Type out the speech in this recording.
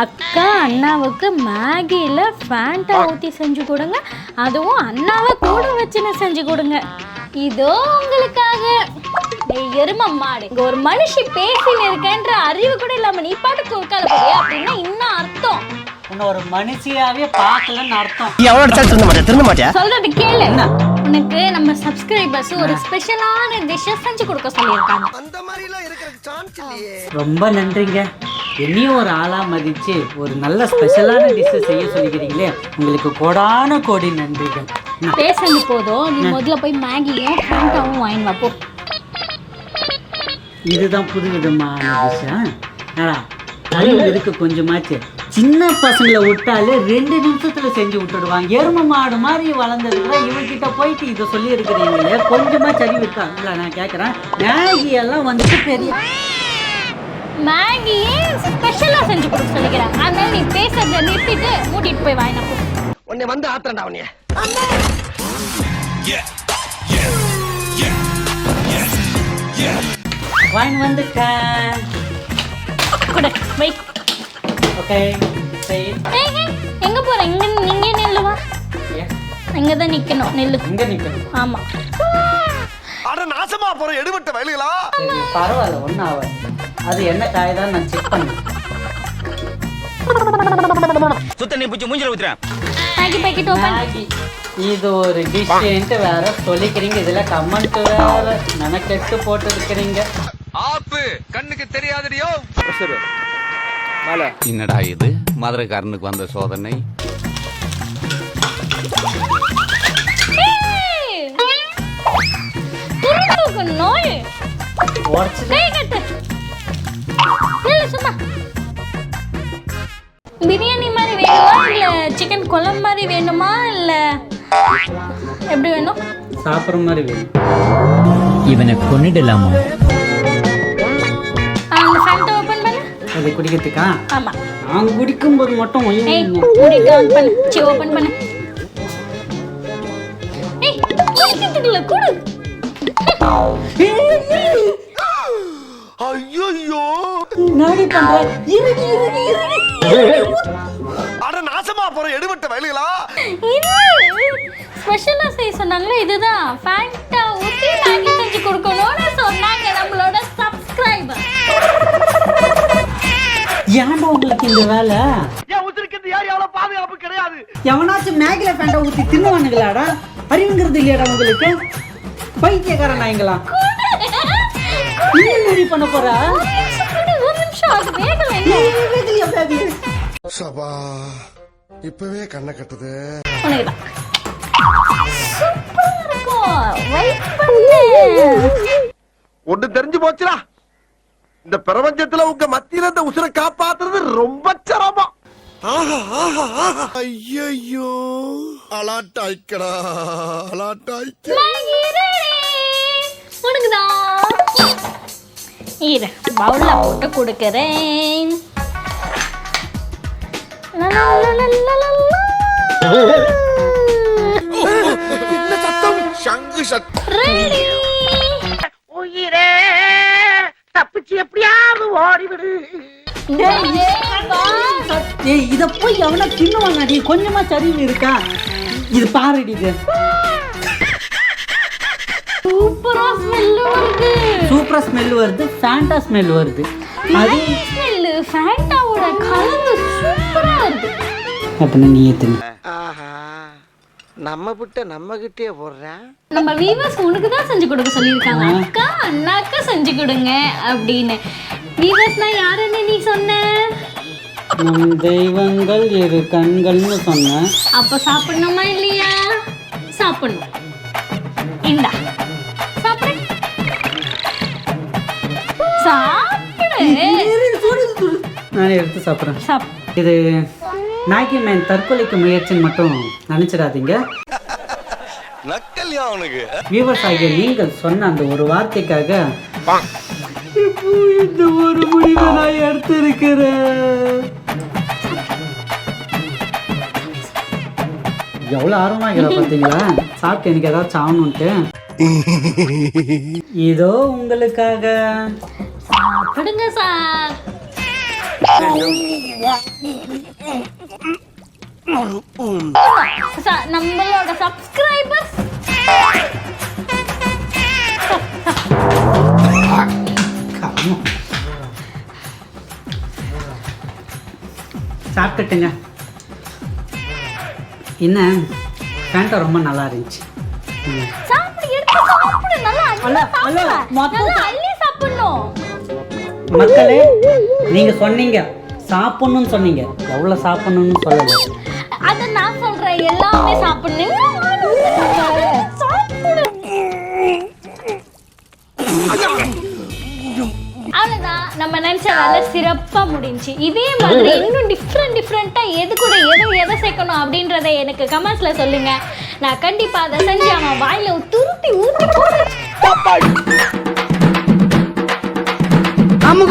அக்கா அண்ணாவுக்கு மேகியில் ஃபேண்டா ஊற்றி செஞ்சு கொடுங்க. அதுவும் அண்ணாவை கூட வச்சுன்னு செஞ்சு கொடுங்க. இதோ உங்களுக்காக. எரும மாடு. இங்க ஒரு மனுஷி பேசின்னு இருக்கேன்ற அறிவு கூட இல்லாம நீ பாட்டுக்கு உட்கார போறியா? அப்படின்னா இன்னும் அர்த்தம். உன்னை ஒரு மனுஷியாவே பார்க்கலன்னு அர்த்தம். அடிச்சாலும் திருந்த மாட்டேன் திருந்த மாட்டியா? சொல்றது கேளு. உனக்கு நம்ம சப்ஸ்கிரைபர்ஸ் ஒரு ஸ்பெஷலான டிஷ்ஷை செஞ்சு கொடுக்க சொல்லியிருக்காங்க. ரொம்ப நன்றிங்க. என்னையும் ஒரு ஆளா மதிச்சு ஒரு நல்ல ஸ்பெஷலான டிஷ்ஷை செய்ய சொல்லிக்கிறீங்களே. உங்களுக்கு கோடான கோடி நன்றிகள். பேசுறது போதும். நீ முதல்ல போய் மேகியும் ஃபேண்டாவும் வாங்கி வா போ. இதுதான் புது விதமான டிஷ்ஷா ஆடா அறிவு இருக்கு கொஞ்சமாச்சு. சின்ன பசங்களை விட்டாலே ரெண்டு நிமிஷத்துல செஞ்சு விட்டுடுவாங்க. எரும மாடு மாதிரி வளர்ந்ததுக்குள்ள இவர்கிட்ட போயிட்டு இதை சொல்லி இருக்கிறீங்களே கொஞ்சமா அறிவு இருக்கா? நான் கேட்குறேன் மேகி எல்லாம் வந்துட்டு பெரிய மேகியே ஸ்பெஷலா செஞ்சு கொடுக்க சொல்லிக்கிறேன்? அதனால நீ பேசுறத நிறுத்திட்டு மூட்டிட்டு போய் வாங்கினா உன்னை வந்து ஆத்திரண்டா உன்னைய வாங்கி வந்துட்டேன். கொடு வை. ஓகே சரி எங்க போற? இங்க இங்கே நில்லு வா. இங்க தான் நிக்கணும் நில்லு. இங்க நிக்கணும். ஆமா. அட நாசமா போற எடுபட்ட வயலுகளா? பரவாயில்ல ஒன்றும் ஆகாது. அது என்ன காய் தான் நான் செக் பண்ணேன். சுத்த நீ பிடிச்சி மூஞ்சில ஊத்துறேன். மேகி பாக்கெட் ஓபன் இது ஒரு டிஷ்ன்ட்டு வேற சொல்லிக்கிறீங்க. இதுல கமெண்ட் வேற மெனக்கெட்டு போட்டு இருக்கிறீங்க ஆப்பு கண்ணுக்கு தெரியாதடியோ. என்னடா இது? மதுரைக்காரனுக்கு வந்த சோதனை. நோய். சும்மா. பிரியாணி மாதிரி வேணுமா? இல்ல சிக்கன் குழம்பு மாதிரி வேணுமா? இல்ல எப்படி வேணும்? சாப்பிட்ற மாதிரி வேணும். இவனை கொன்னிடலாமா? ஆ, அந்த ஃபேண்டை ஓபன் பண்ணு. அது குடிக்கிறதுக்கா? ஆமா. நான் குடிக்கும்போது மட்டும் ஏய் மூடிட்டு ஆன் பண்ணு. சி ஓபன் பண்ணு. ஏய் குடிக்கிறதுக்குள்ள குடு. ஐயோ நாடி பண்ற இருடி இருடி இருடி அட நாசமா போற எடுபட்ட வயலுகளா? ஸ்பெஷலா செய்ய சொன்னாங்களே இதுதான். ஃபேண்டா ஊத்தி மேகி செஞ்சு கொடுக்கணும்னு சொன்னாங்க நம்மளோட சப்ஸ்கிரைபர் ஏன்டா உங்களுக்கு இந்த வேலை? என் உத்திரிக்கிறது யார்? எவ்வளவு பாதுகாப்பு கிடையாது. எவனாச்சும் மேகில பேண்டா ஊத்தி தின்னுவானுங்களாடா? அறிவுங்கிறது இல்லையாடா உங்களுக்கு? பைத்தியக்காரன் நாய்ங்களா இன்னும் பண்ண போறா? சபா இப்பவே கண்ணை கட்டுது. ஒண்ணு தெரிஞ்சு போச்சுடா. இந்த பிரபஞ்சத்துல உங்க மத்தியில இந்த உசுரை காப்பாத்துறது ரொம்ப சிரமம். ஐயோ அலாட்டாய்க்கடா அலாட்டாய்க்க. உனக்குதான். இரு பவுல்ல போட்டு கொடுக்கறேன். என்ன சத்தம்? சங்கு சத்தம் ரெடி உயிரே தப்பிச்சு எப்படியாவது ஓடிவிடு. ஏய் இத போய் எவனா தின்னுவாங்கடி கொஞ்சமா சரிவு இருக்கா? இது பாருடி இது. சூப்பரா ஸ்மெல் வருது. சூப்பரா ஸ்மெல் வருது ஃபேண்டா ஸ்மெல் வருது. அது ஸ்மெல் ஃபேண்டாவோட கலந்து சூப்பரா இருக்கு அப்ப நீ ஆஹா நம்ம விட்ட நம்ம கிட்டே போடுறேன் நம்ம வீவர்ஸ் உனக்கு தான் செஞ்சு கொடுக்க சொல்லியிருக்காங்க. அக்கா அண்ணாக்கா செஞ்சு கொடுங்க அப்படின்னு. வீவர்ஸ்னா யாருன்னு நீ சொன்ன? நம் தெய்வங்கள் இரு கண்கள்னு சொன்னேன் அப்ப சாப்பிடணுமா இல்லையா? சாப்பிடணும். இந்தா. சாப்பிடு. நானே எடுத்து சாப்பிட்றேன். சாப். இது மேகி மேன் தற்கொலைக்கு முயற்சின்னு மட்டும் நினைச்சிடாதீங்க. நக்கல்யா அவனுக்கு. வியூவர்ஸ் ஆகிய நீங்கள் சொன்ன அந்த ஒரு வார்த்தைக்காக இப்போ இந்த ஒரு முடிவை நான் எடுத்திருக்கிறேன். எவ்வளோ ஆர்வமாகிற பார்த்தீங்களா? சாப்பிட்டு எனக்கு ஏதாச்சும் ஆகணுன்ட்டு இதோ உங்களுக்காக. சாப்பிடுங்க சார். நம்மளோட சப்ஸ்கிரைபர்ஸ் சாப்பிட்டுட்டுங்க. என்ன? ஃபேண்டா ரொம்ப நல்லா இருந்துச்சு. சாப்பிடு எடுத்து சாப்பிடு. நல்லா அள்ளி சாப்பிடணும். மக்களே நீங்க சொன்னீங்க. சாப்பிடணும்னு சொன்னீங்க. எவ்வளவு சாப்பிடணும்னு சொல்லல. அத நான் சொல்றேன். எல்லாமே சாப்பிடணும். சாப்பிடு அவ்வளவுதான். நம்ம நினைச்ச வேலை சிறப்பா முடிஞ்சுச்சு இதே மாதிரி இன்னும் டிஃப்ரெண்ட் டிஃப்ரெண்டா எது கூட எது எதை சேர்க்கணும் அப்படின்றத எனக்கு கமெண்ட்ஸ்ல சொல்லுங்க. நான் கண்டிப்பா அதை செஞ்சு அவன் வாயில துருட்டி